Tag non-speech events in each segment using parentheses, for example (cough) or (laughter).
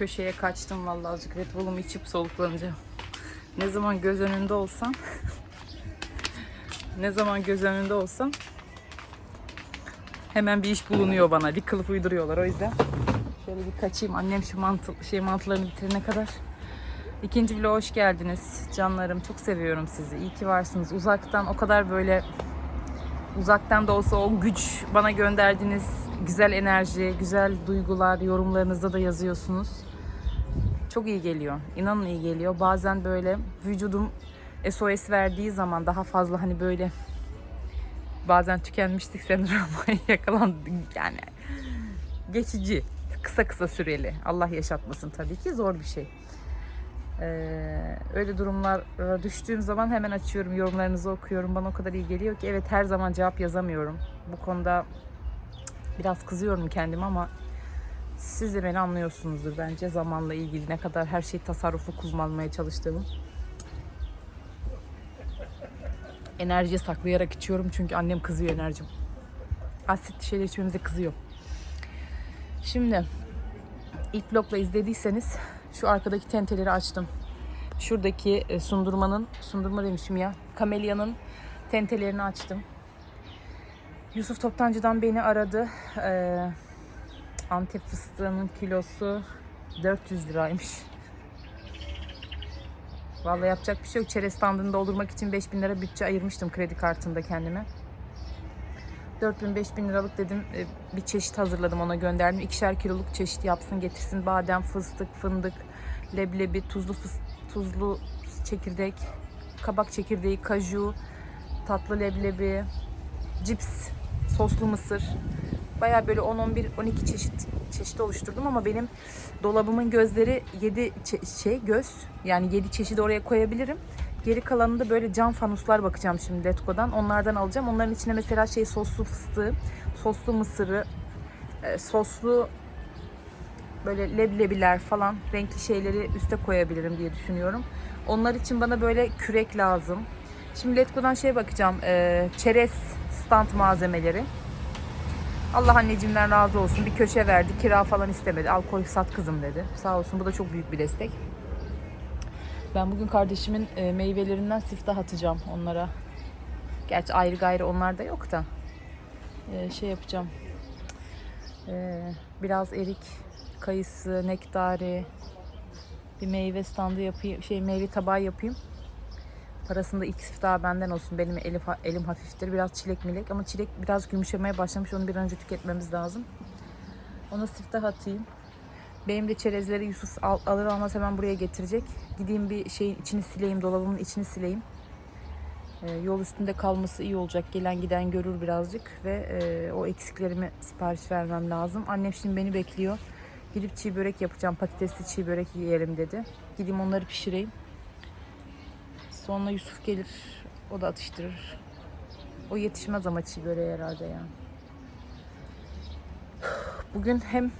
köşeye kaçtım vallahi azıcık Red içip soluklanacağım. Ne zaman göz önünde olsam ne zaman göz önünde olsam hemen bir iş bulunuyor bana. Bir kılıf uyduruyorlar o yüzden. Şöyle bir kaçayım. Annem şu mantı, şey mantılarını bitirene kadar. İkinci vloga hoş geldiniz. Canlarım çok seviyorum sizi. İyi ki varsınız. Uzaktan o kadar böyle uzaktan da olsa o güç bana gönderdiğiniz güzel enerji, güzel duygular yorumlarınızda da yazıyorsunuz. Çok iyi geliyor. İnanın iyi geliyor. Bazen böyle vücudum SOS verdiği zaman daha fazla hani böyle bazen tükenmiştik sendroma (laughs) yakalandık yani geçici kısa kısa süreli. Allah yaşatmasın tabii ki zor bir şey. Ee, öyle durumlara düştüğüm zaman hemen açıyorum yorumlarınızı okuyorum. Bana o kadar iyi geliyor ki evet her zaman cevap yazamıyorum. Bu konuda biraz kızıyorum kendime ama siz de beni anlıyorsunuzdur bence zamanla ilgili ne kadar her şeyi tasarruflu kullanmaya çalıştığımı enerjiye saklayarak içiyorum çünkü annem kızıyor enerjim. Asitli şeyler içmemize kızıyor. Şimdi ilk blokla izlediyseniz şu arkadaki tenteleri açtım. Şuradaki e, sundurmanın, sundurma demişim ya, kamelya'nın tentelerini açtım. Yusuf Toptancı'dan beni aradı. Ee, Antep fıstığının kilosu 400 liraymış. Vallahi yapacak bir şey yok. Çerez standını doldurmak için 5000 lira bütçe ayırmıştım kredi kartında kendime. 4000-5000 liralık dedim e, bir çeşit hazırladım ona gönderdim. İkişer kiloluk çeşit yapsın getirsin. Badem, fıstık, fındık, leblebi, tuzlu fıs- tuzlu çekirdek, kabak çekirdeği, kaju, tatlı leblebi, cips, soslu mısır. Baya böyle 10-11-12 çeşit çeşit oluşturdum ama benim dolabımın gözleri 7 şey göz yani 7 çeşidi oraya koyabilirim. Geri kalanında böyle cam fanuslar bakacağım şimdi Letgo'dan. Onlardan alacağım. Onların içine mesela şey soslu fıstığı, soslu mısırı, e, soslu böyle leblebiler falan renkli şeyleri üste koyabilirim diye düşünüyorum. Onlar için bana böyle kürek lazım. Şimdi Letgo'dan şeye bakacağım. E, çerez stand malzemeleri. Allah anneciğimden razı olsun. Bir köşe verdi. Kira falan istemedi. Al koy sat kızım dedi. Sağ olsun. Bu da çok büyük bir destek. Ben bugün kardeşimin e, meyvelerinden siftah atacağım onlara. Gerçi ayrı gayrı onlar da yok da. E, şey yapacağım. E, biraz erik, kayısı, nektari, bir meyve standı yapayım, şey meyve tabağı yapayım. Parasında ilk siftah benden olsun. Benim elim, elim hafiftir. Biraz çilek milek ama çilek biraz gümüşemeye başlamış. Onu bir önce tüketmemiz lazım. Ona siftah atayım. Benim de çerezleri Yusuf al, alır almaz hemen buraya getirecek. Gideyim bir şeyin içini sileyim, dolabımın içini sileyim. Ee, yol üstünde kalması iyi olacak. Gelen giden görür birazcık ve e, o eksiklerimi sipariş vermem lazım. Annem şimdi beni bekliyor. Gidip çiğ börek yapacağım. Patatesli çiğ börek yiyelim dedi. Gideyim onları pişireyim. Sonra Yusuf gelir. O da atıştırır. O yetişmez ama çiğ böreği herhalde ya. Bugün hem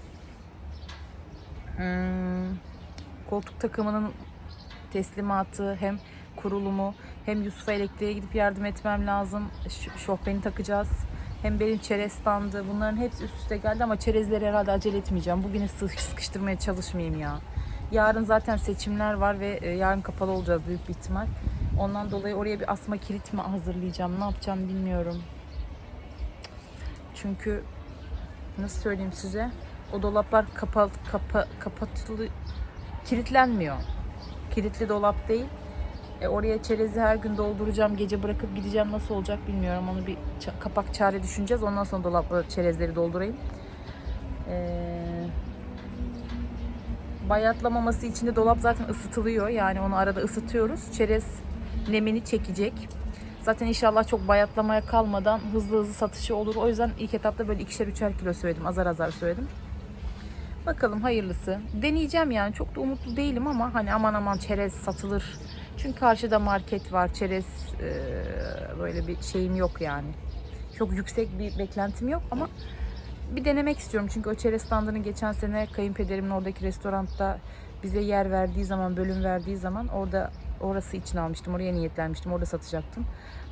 Hmm, koltuk takımının teslimatı hem kurulumu hem Yusuf'a elektriğe gidip yardım etmem lazım. Şofbeni takacağız. Hem benim çerez standı. Bunların hepsi üst üste geldi ama çerezleri herhalde acele etmeyeceğim. Bugünü sık- sıkıştırmaya çalışmayayım ya. Yarın zaten seçimler var ve e, yarın kapalı olacağız büyük bir ihtimal. Ondan dolayı oraya bir asma kilit mi hazırlayacağım? Ne yapacağım bilmiyorum. Çünkü nasıl söyleyeyim size? O dolaplar kapalı kapa, kapatılı kilitlenmiyor. Kilitli dolap değil. E, oraya çerezi her gün dolduracağım, gece bırakıp gideceğim nasıl olacak bilmiyorum. Onu bir kapak çare düşüneceğiz. Ondan sonra dolapla çerezleri doldurayım. Ee, bayatlamaması için de dolap zaten ısıtılıyor. Yani onu arada ısıtıyoruz. Çerez nemini çekecek. Zaten inşallah çok bayatlamaya kalmadan hızlı hızlı satışı olur. O yüzden ilk etapta böyle ikişer üçer kilo söyledim. Azar azar söyledim. Bakalım hayırlısı. Deneyeceğim yani çok da umutlu değilim ama hani aman aman çerez satılır. Çünkü karşıda market var. Çerez e, böyle bir şeyim yok yani. Çok yüksek bir beklentim yok ama bir denemek istiyorum. Çünkü o çerez standını geçen sene kayınpederimin oradaki restoranda bize yer verdiği zaman, bölüm verdiği zaman orada orası için almıştım. Oraya niyetlenmiştim. Orada satacaktım.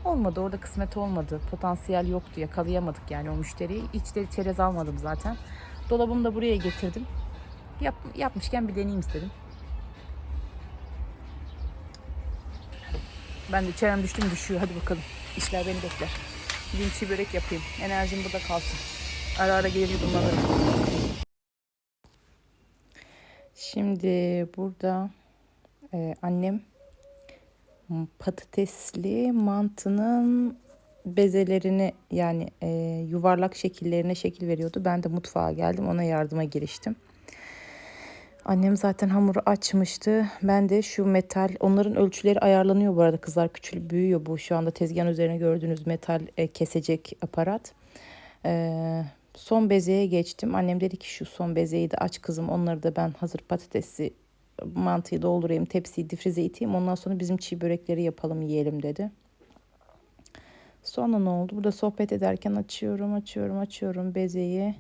Olmadı. Orada kısmet olmadı. Potansiyel yoktu. Yakalayamadık yani o müşteriyi. De çerez almadım zaten. Dolabımı da buraya getirdim. Yap, yapmışken bir deneyeyim istedim. Ben de çenem düştüm düşüyor. Hadi bakalım. İşler beni bekler. Gideyim çiğ börek yapayım. Enerjim burada kalsın. Ara ara gelir bunları. Şimdi burada e, annem patatesli mantının bezelerini yani e, yuvarlak şekillerine şekil veriyordu. Ben de mutfağa geldim ona yardıma giriştim. Annem zaten hamuru açmıştı. Ben de şu metal, onların ölçüleri ayarlanıyor bu arada kızlar küçül büyüyor bu. Şu anda tezgahın üzerine gördüğünüz metal e, kesecek aparat. E, son bezeye geçtim. Annem dedi ki şu son bezeyi de aç kızım. Onları da ben hazır patatesi mantıyı doldurayım, tepsiyi difrize iteyim. Ondan sonra bizim çiğ börekleri yapalım, yiyelim dedi. Sonra ne oldu? Burada sohbet ederken açıyorum, açıyorum, açıyorum bezeyi.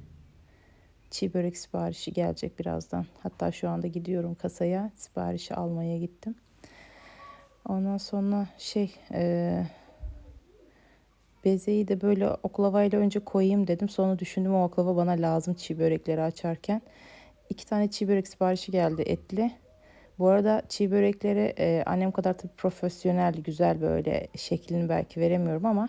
Çiğ börek siparişi gelecek birazdan. Hatta şu anda gidiyorum kasaya. Siparişi almaya gittim. Ondan sonra şey e, bezeyi de böyle oklavayla önce koyayım dedim. Sonra düşündüm o oklava bana lazım çiğ börekleri açarken. İki tane çiğ börek siparişi geldi etli. Bu arada çiğ börekleri e, annem kadar tabii profesyonel, güzel böyle şeklini belki veremiyorum ama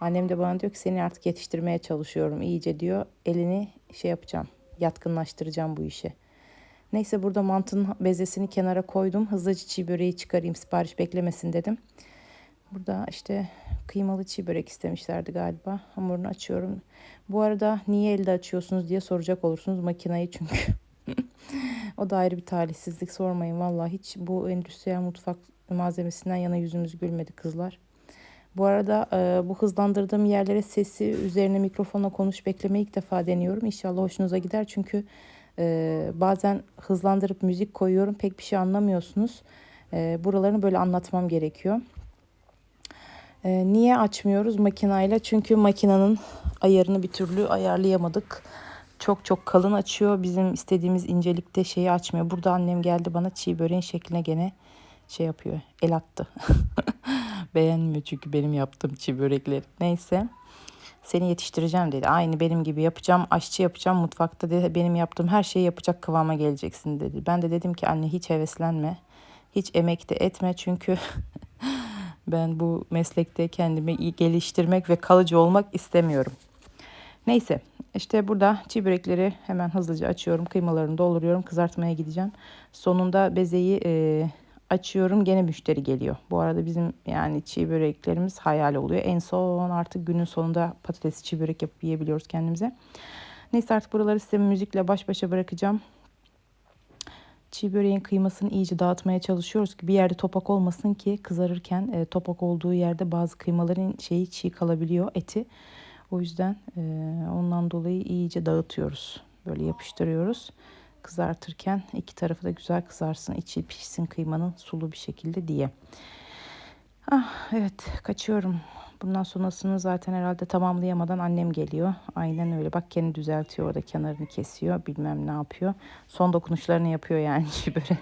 annem de bana diyor ki seni artık yetiştirmeye çalışıyorum iyice diyor. Elini şey yapacağım, yatkınlaştıracağım bu işe. Neyse burada mantının bezesini kenara koydum. Hızlıca çiğ böreği çıkarayım sipariş beklemesin dedim. Burada işte kıymalı çiğ börek istemişlerdi galiba. Hamurunu açıyorum. Bu arada niye elde açıyorsunuz diye soracak olursunuz makinayı çünkü. (laughs) o da ayrı bir talihsizlik sormayın. Vallahi hiç bu endüstriyel mutfak malzemesinden yana yüzümüz gülmedi kızlar. Bu arada e, bu hızlandırdığım yerlere sesi üzerine mikrofonla konuş beklemeyi ilk defa deniyorum. İnşallah hoşunuza gider çünkü e, bazen hızlandırıp müzik koyuyorum pek bir şey anlamıyorsunuz. E, buralarını böyle anlatmam gerekiyor. Niye açmıyoruz makinayla? Çünkü makinanın ayarını bir türlü ayarlayamadık. Çok çok kalın açıyor. Bizim istediğimiz incelikte şeyi açmıyor. Burada annem geldi bana çiğ böreğin şekline gene şey yapıyor. El attı. (laughs) Beğenmiyor çünkü benim yaptığım çiğ börekleri. Neyse. Seni yetiştireceğim dedi. Aynı benim gibi yapacağım. Aşçı yapacağım. Mutfakta dedi benim yaptığım her şeyi yapacak kıvama geleceksin dedi. Ben de dedim ki anne hiç heveslenme. Hiç emek de etme çünkü (laughs) ben bu meslekte kendimi geliştirmek ve kalıcı olmak istemiyorum. Neyse işte burada çiğ börekleri hemen hızlıca açıyorum. Kıymalarını dolduruyorum. Kızartmaya gideceğim. Sonunda bezeyi e, açıyorum. Gene müşteri geliyor. Bu arada bizim yani çiğ böreklerimiz hayal oluyor. En son artık günün sonunda patates çiğ börek yapıp yiyebiliyoruz kendimize. Neyse artık buraları size müzikle baş başa bırakacağım. Çiğ böreğin kıymasını iyice dağıtmaya çalışıyoruz ki bir yerde topak olmasın ki kızarırken e, topak olduğu yerde bazı kıymaların şeyi çiğ kalabiliyor eti. O yüzden e, ondan dolayı iyice dağıtıyoruz. Böyle yapıştırıyoruz. Kızartırken iki tarafı da güzel kızarsın. içi pişsin kıymanın sulu bir şekilde diye. Ah evet kaçıyorum. Bundan sonrasını zaten herhalde tamamlayamadan annem geliyor. Aynen öyle. Bak kendi düzeltiyor orada kenarını kesiyor. Bilmem ne yapıyor. Son dokunuşlarını yapıyor yani (laughs) böyle.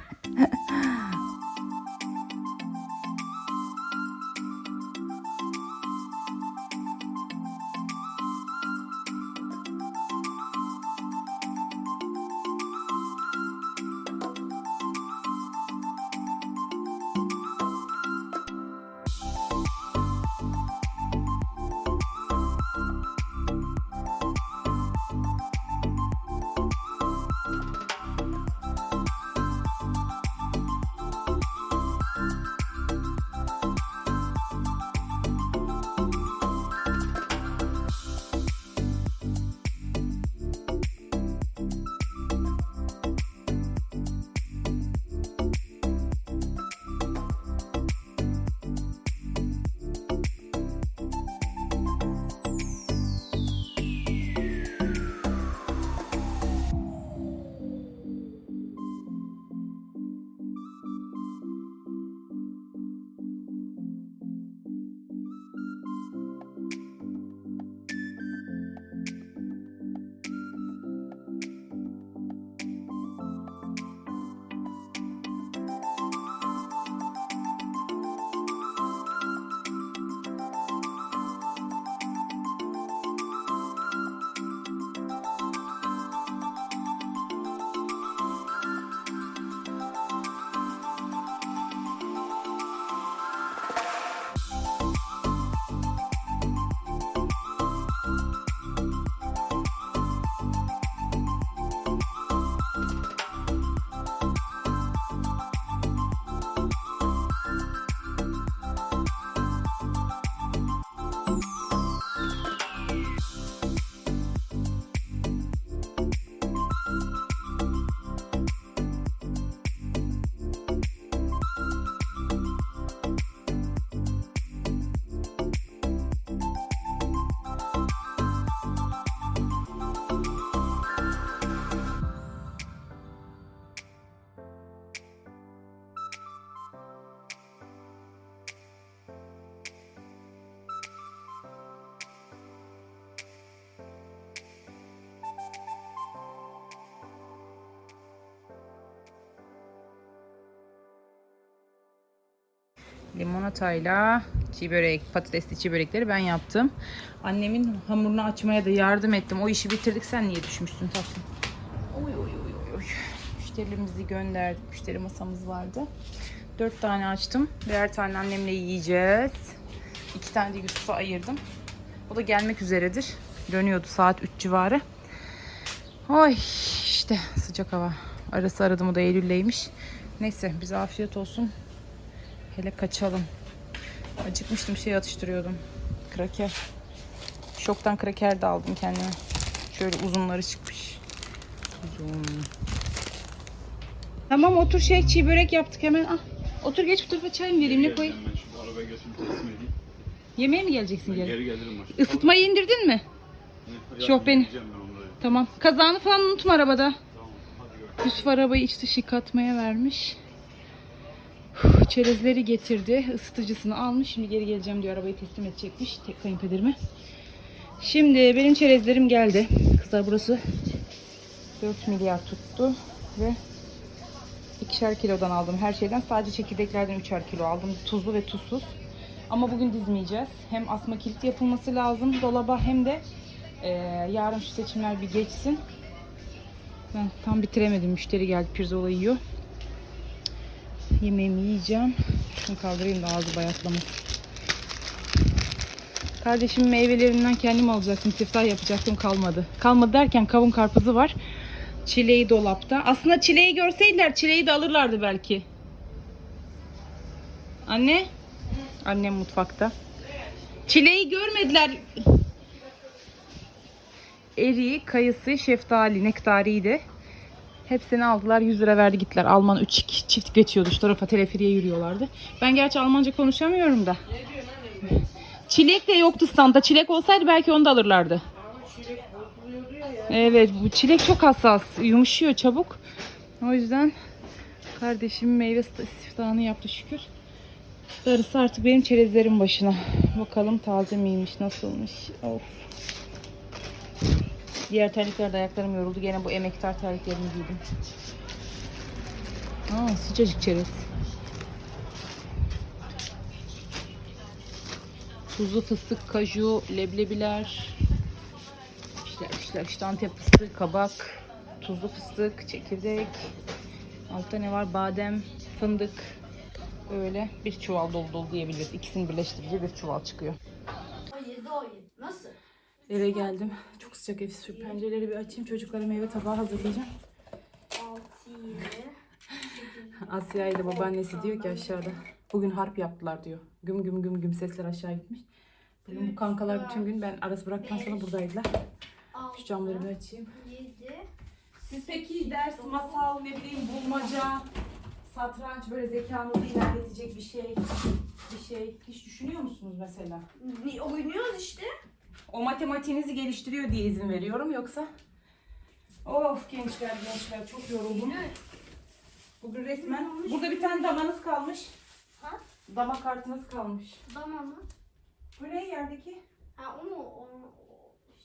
Limonatayla çiğ börek, patatesli çiğ börekleri ben yaptım. Annemin hamurunu açmaya da yardım ettim. O işi bitirdik. Sen niye düşmüşsün tatlım? Oy oy oy oy. Müşterilerimizi gönderdik. Müşteri masamız vardı. Dört tane açtım. Birer tane annemle yiyeceğiz. İki tane de Yusuf'a ayırdım. O da gelmek üzeredir. Dönüyordu saat 3 civarı. Oy işte sıcak hava. Arası aradım o da Eylül'leymiş. Neyse bize afiyet olsun. Hele kaçalım. Acıkmıştım şey atıştırıyordum. Kraker. Şoktan kraker de aldım kendime. Şöyle uzunları çıkmış. Uzun. Tamam otur şey çiğ börek yaptık hemen. Ah. Otur geç bu tarafa çay mı vereyim ne koyayım? Ben şu arabaya götürüp teslim edeyim. Yemeğe mi geleceksin geri? geri gelirim maçta. Isıtmayı indirdin mi? Ne? Şok beni. Gideceğim ben onları. Tamam. Kazağını falan unutma arabada. Tamam hadi. Yusuf arabayı iç dışı katmaya vermiş. Çerezleri getirdi. ısıtıcısını almış. Şimdi geri geleceğim diyor. Arabayı teslim edecekmiş. Tek kayınpederime. Şimdi benim çerezlerim geldi. Kızlar burası 4 milyar tuttu. Ve ikişer kilodan aldım her şeyden. Sadece çekirdeklerden üçer kilo aldım. Tuzlu ve tuzsuz. Ama bugün dizmeyeceğiz. Hem asma kilit yapılması lazım dolaba hem de eee, yarın şu seçimler bir geçsin. Ben tam bitiremedim. Müşteri geldi. Pirzola yiyor. Yemeğimi yiyeceğim. Şunu kaldırayım da ağzı bayatlamasın. Kardeşim meyvelerinden kendim alacaktım. Siftah yapacaktım kalmadı. Kalmadı derken kavun karpuzu var. Çileği dolapta. Aslında çileği görseydiler çileği de alırlardı belki. Anne? Annem mutfakta. Çileği görmediler. Eriği, kayısı, şeftali, nektariydi. Hepsini aldılar 100 lira verdi gittiler. Alman 3 çift geçiyordu şu tarafa teleferiye yürüyorlardı. Ben gerçi Almanca konuşamıyorum da. Çilek de yoktu standa. Çilek olsaydı belki onu da alırlardı. Evet bu çilek çok hassas. Yumuşuyor çabuk. O yüzden kardeşim meyve siftahını yaptı şükür. Darısı artık benim çerezlerim başına. Bakalım taze miymiş, nasılmış. Of. Diğer terliklerde ayaklarım yoruldu. Gene bu emektar terliklerimi giydim. Aa, sıcacık çerez. Tuzlu fıstık, kaju, leblebiler. İşte, işte, işte antep fıstığı, kabak, tuzlu fıstık, çekirdek. Altta ne var? Badem, fındık. Öyle bir çuval dolu dolu diyebiliriz. İkisini birleştirince bir çuval çıkıyor. Nasıl? Eve geldim. Çok sıcak ev. Şu pencereleri bir açayım. Çocuklara meyve tabağı hazırlayacağım. Asya ile babaannesi diyor ki aşağıda. Bugün harp yaptılar diyor. Güm güm güm güm sesler aşağı gitmiş. Bugün bu kankalar bütün gün ben arası bıraktıktan sonra buradaydılar. Şu camları bir açayım. Yedi. Siz peki ders, masal, ne bileyim bulmaca, satranç böyle zekanızı ilerletecek bir şey, bir şey hiç düşünüyor musunuz mesela? Oynuyoruz işte. O matematiğinizi geliştiriyor diye izin veriyorum yoksa? Of gençler gençler çok yoruldum. Bugün resmen burada bir tane damanız kalmış. Ha? Dama kartınız kalmış. Dama mı? Bu ne yerdeki? Ha onu onu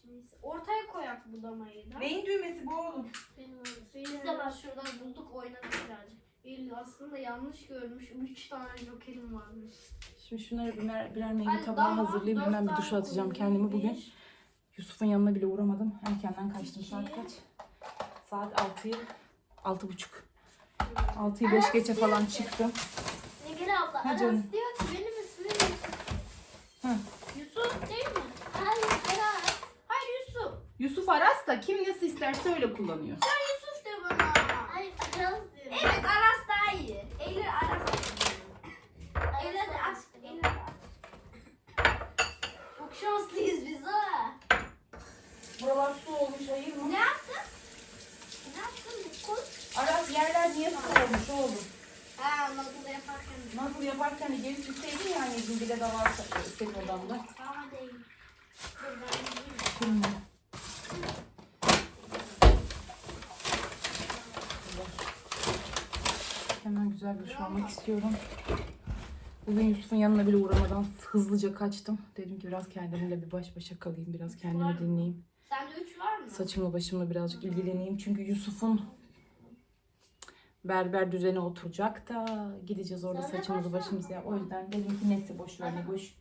neyse. Ortaya koyak bu damayı da. Neyin düğmesi bu oğlum? Benim Biz de ben şuradan bulduk oynadık birazcık. Eylül aslında yanlış görmüş. Üç tane jokerim varmış. Şimdi şunları birer, birer meyve tabağı hazırlayayım. Hemen bir duşa atacağım kendimi bugün. Yusuf'un yanına bile uğramadım. Erkenden kaçtım. İki. Saat kaç? Saat 6'yı, 6.30. 6'yı 5 geçe falan çıktım. Nigel abla. Ha Aras canım. diyor ki benim ismim Yusuf. Hı. Yusuf değil mi? Hayır Aras. Hayır Yusuf. Yusuf Aras da kim nasıl isterse öyle kullanıyor. Sen Yusuf de bana. Hayır Aras diyor. Evet Aras. Eylül arası. Evlat aşk. Evlat Çok şanslıyız biz. Buralar su olmuş hayır mı? Ne yaptın? Ne yaptın bu kul? Aras yerler niye su olmuş oğlum? Ha noodle yaparken. Nasıl yaparken de geri süsleydin ya hani bile de varsa istek odamda. Ama değil. Dur ben. Kırmızı. Hemen güzel bir duş almak istiyorum. Bugün Yusuf'un yanına bile uğramadan hızlıca kaçtım. Dedim ki biraz kendimle bir baş başa kalayım. Biraz kendimi dinleyeyim. Sende 3 var mı? Saçımla başımla birazcık ilgileneyim. Çünkü Yusuf'un berber düzeni oturacak da gideceğiz orada Sende saçımızı başımızı yap. O yüzden dedim ki neyse boş ver ne boş.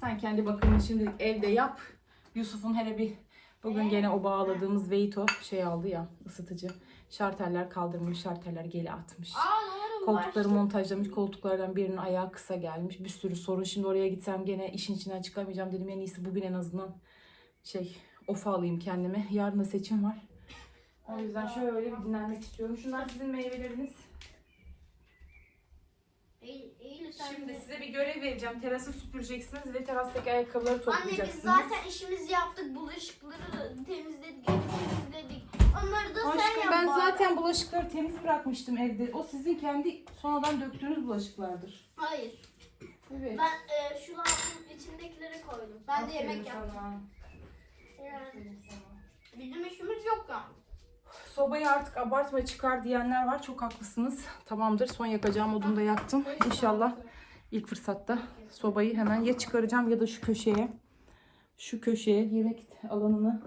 Sen kendi bakımını şimdi evde yap. Yusuf'un hele bir bugün gene o bağladığımız Veyto şey aldı ya ısıtıcı. Şarteller kaldırmış, şarteller geri atmış. Aa. Koltukları montajlamış. Koltuklardan birinin ayağı kısa gelmiş. Bir sürü sorun. Şimdi oraya gitsem gene işin içinden çıkamayacağım dedim. En iyisi bugün en azından şey ofa alayım kendime. Yarın da seçim var. O yüzden şöyle bir dinlenmek istiyorum. Şunlar sizin meyveleriniz. Şimdi size bir görev vereceğim. Terası süpüreceksiniz ve terastaki ayakkabıları Anne biz toplayacaksınız. zaten işimizi yaptık. Bulaşıkları temizledik, evi temizledik. Onları da sen Aşkım yap ben bari. zaten bulaşıkları temiz bırakmıştım evde. O sizin kendi sonradan döktüğünüz bulaşıklardır. Hayır. Evet. Ben e, şu lavabonun içindekileri koydum. Ben de yemek yaptım. Yani bizim işimiz yok ya. Sobayı artık abartma çıkar diyenler var. Çok haklısınız. Tamamdır. Son yakacağım odunu da yaktım. İnşallah ilk fırsatta sobayı hemen ya çıkaracağım ya da şu köşeye şu köşeye yemek alanını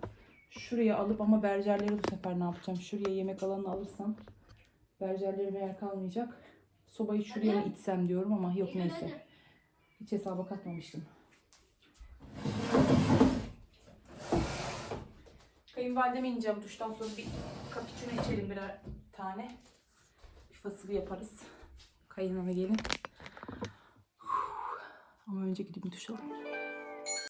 şuraya alıp ama berjerleri bu sefer ne yapacağım? Şuraya yemek alanını alırsam berjerlerime yer kalmayacak. Sobayı şuraya mı itsem diyorum ama yok neyse. Hiç hesaba katmamıştım. Kayınvalideme ineceğim duştan sonra bir cappuccino içelim birer tane. Bir fasıl yaparız. Kayınana gelin. Ama önce gidip duş alayım.